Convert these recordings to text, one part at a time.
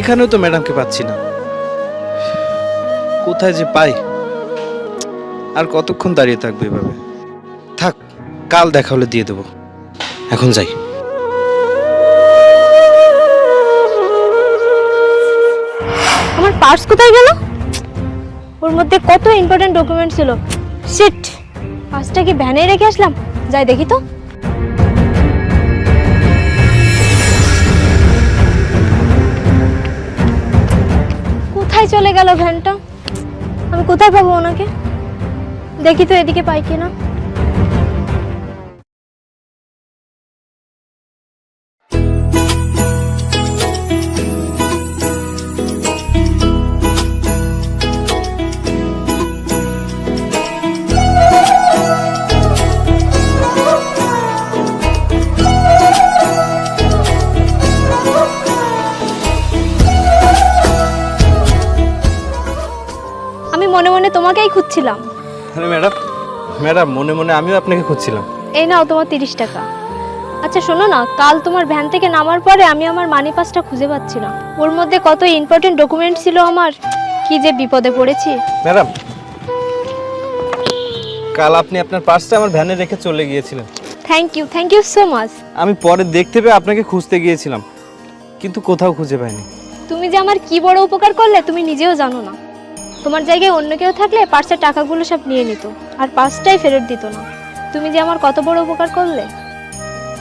এখানেও তো ম্যাডামকে পাচ্ছি না। কোথায় যে পাই? আর কতক্ষণ দাঁড়িয়ে থাকবে এভাবে? থাক, কাল দেখা হলে দিয়ে দেবো। এখন যাই। আমার পার্স কোথায় গেল? ওর মধ্যে কত ইম্পর্টেন্ট ডকুমেন্ট ছিল। শিট পার্সটা কি ভ্যানে রেখে আসলাম? যাই দেখি তো। কোথায় চলে গেল ভ্যানটা? আমি কোথায় পাবো ওনাকে? দেখি তো এদিকে পাই কিনা। মনে মনে তোমাকেই খুঁজছিলাম। আরে ম্যাডাম ম্যাডাম মনে মনে আমিও আপনাকে খুঁজছিলাম। এই নাও তোমার তিরিশ টাকা। আচ্ছা শোনো না কাল তোমার ভ্যান থেকে নামার পরে আমি আমার মানি পাসটা খুঁজে পাচ্ছি না ওর মধ্যে কত ইম্পর্টেন্ট ডকুমেন্ট ছিল আমার? কি যে বিপদে পড়েছি। ম্যাডাম কাল আপনি আপনার পার্সটা আমার ভ্যানে রেখে চলে গিয়েছিলেন। Thank you thank you so much আমি পরে দেখতে পেয়ে আপনাকে খুঁজতে গিয়েছিলাম কিন্তু কোথাও খুঁজে পাইনি। তুমি যে আমার কি বড় উপকার করলে তুমি নিজেও জানো না। তোমার জায়গায় অন্য কেউ থাকলে পার্সের টাকাগুলো সব নিয়ে নিত আর পার্সটাই ফেরত দিত না। তুমি যে আমার কত বড় উপকার করলে?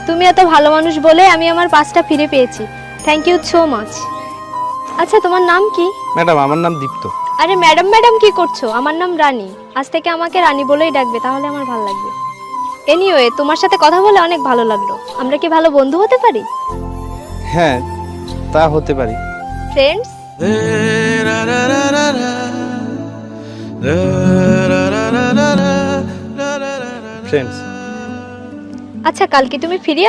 তুমি এত ভালো মানুষ বলে আমি আমার পার্সটা ফিরে পেয়েছি। থ্যাংক ইউ সো মাচ আচ্ছা তোমার নাম কি? ম্যাডাম আমার নাম দীপ্ত। আরে ম্যাডাম ম্যাডাম কি করছ? আমার নাম রানী। আজ থেকে আমাকে রানী বলেই ডাকবে তাহলে আমার ভালো লাগবে। এনিওয়ে তোমার সাথে কথা বলে অনেক ভালো লাগল। আমরা কি ভালো বন্ধু হতে পারি? হ্যাঁ তা হতে পারি। ফ্রেন্ডস ফ্রেন্ডস আচ্ছা কালকে তুমি ফিরে